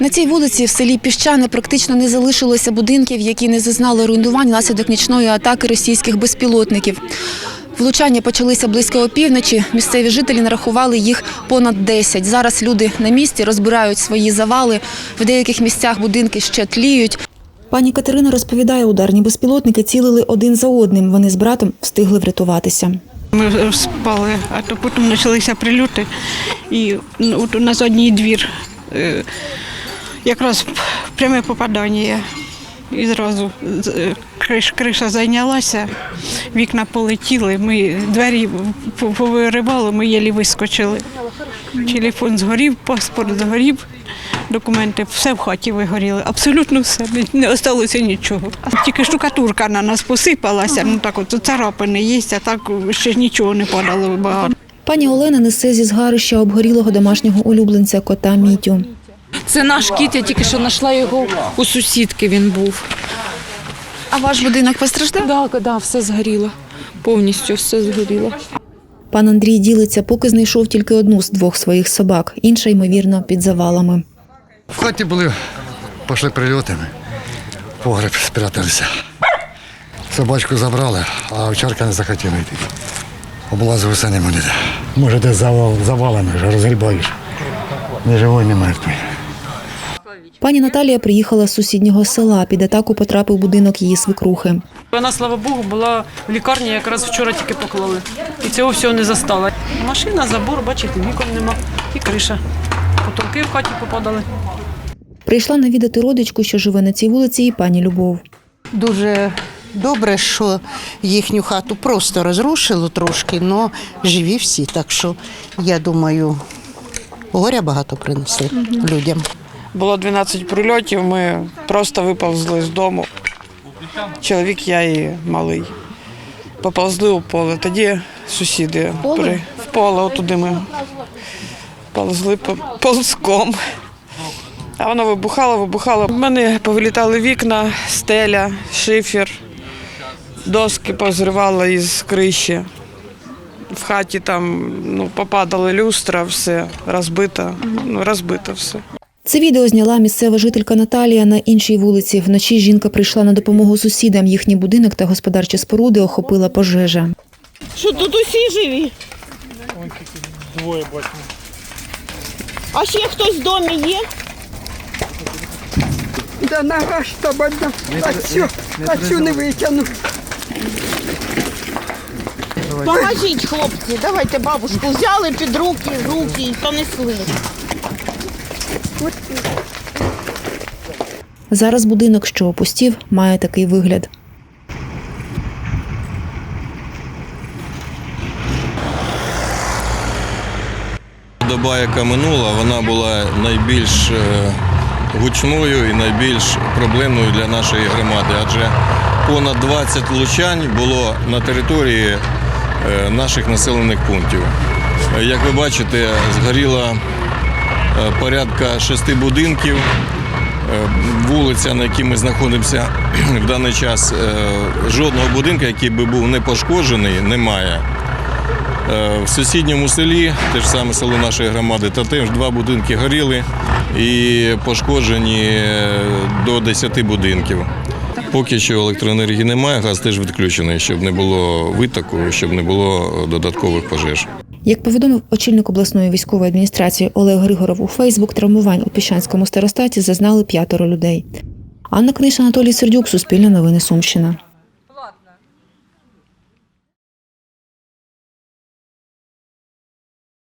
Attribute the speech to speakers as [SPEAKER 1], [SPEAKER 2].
[SPEAKER 1] На цій вулиці в селі Піщане практично не залишилося будинків, які не зазнали руйнувань внаслідок нічної атаки російських безпілотників. Влучання почалися близько опівночі. Місцеві жителі нарахували їх понад 10. Зараз люди на місці розбирають свої завали. В деяких місцях будинки ще тліють. Пані Катерина розповідає, ударні безпілотники цілили один за одним. Вони з братом встигли врятуватися.
[SPEAKER 2] Ми спали, а то потім почалися прильоти. І ну, от у нас одній двір. Якраз пряме попадання. І зразу е, криш, криша зайнялася, вікна полетіли, ми двері повиривали, ми єлі вискочили. Телефон згорів, паспорт згорів, документи, все в хаті вигоріли. Абсолютно все, не залишилося нічого. Тільки штукатурка на нас посипалася, ну так от царапини є, а так ще нічого не падало багато.
[SPEAKER 1] Пані Олена несе зі згарища обгорілого домашнього улюбленця кота Мітю.
[SPEAKER 3] Це наш кіт, я тільки що знайшла його у сусідки. Він був.
[SPEAKER 1] А ваш будинок постраждав?
[SPEAKER 3] Так, да, все згоріло. Повністю все згоріло.
[SPEAKER 1] Пан Андрій ділиться, поки знайшов тільки одну з двох своїх собак, інша, ймовірно, під завалами.
[SPEAKER 4] В хаті були, пішли прильотами, погреб спряталися. Собачку забрали, а овчарка не захотіла йти. Облазилися не ніде. Може, десь завал, завалами вже розгрібаєш. Ні живий, ні мертвий.
[SPEAKER 1] Пані Наталія приїхала з сусіднього села. Під атаку потрапив будинок її свекрухи.
[SPEAKER 5] Вона, слава Богу, була в лікарні, якраз вчора тільки поклали. І цього всього не застала. Машина, забор, бачите, вікон нема і криша. Потолки в хаті попадали.
[SPEAKER 1] Прийшла навідати родичку, що живе на цій вулиці, і пані Любов.
[SPEAKER 6] Дуже добре, що їхню хату просто розрушило трошки, але живі всі. Так що я думаю, горя багато принесли людям.
[SPEAKER 7] Було 12 прильотів, ми просто виповзли з дому. Чоловік, я і малий. Поповзли у поле. Тоді сусіди при, в поле, отуди ми повзли по- ползком. А воно вибухало, вибухало. У мене повилітали вікна, стеля, шифер, доски позривало із криші. В хаті там ну, попадали люстра, все розбито, ну, розбито все.
[SPEAKER 1] Це відео зняла місцева жителька Наталія на іншій вулиці. Вночі жінка прийшла на допомогу сусідам. Їхній будинок та господарчі споруди охопила пожежа.
[SPEAKER 8] Що тут усі живі? Двоє бачимо. А ще хтось в домі є?
[SPEAKER 9] Да нога ж там одна, а цю, а цю не витягну.
[SPEAKER 8] Поможіть, хлопці, давайте бабушку взяли під руки, руки і понесли.
[SPEAKER 1] Зараз будинок, що опустів, має такий вигляд.
[SPEAKER 10] Доба, яка минула, вона була найбільш е, гучною і найбільш проблемною для нашої громади, адже понад 20 влучань було на території е, наших населених пунктів. Е, Як ви бачите, згоріло е, порядка шести будинків. Е, Вулиця, на якій ми знаходимося в даний час, е, жодного будинку, який би був не пошкоджений, немає. Е, В сусідньому селі, те ж саме село нашої громади, та теж два будинки горіли і пошкоджені е, до 10 будинків. Поки що електроенергії немає, газ теж відключений, щоб не було витоку, щоб не було додаткових пожеж.
[SPEAKER 1] Як повідомив очільник обласної військової адміністрації Олег Григоров у Фейсбук, травмувань у Піщанському старостаті зазнали п'ятеро людей. Анна Книж, Анатолій Сердюк, Суспільне новини Сумщина.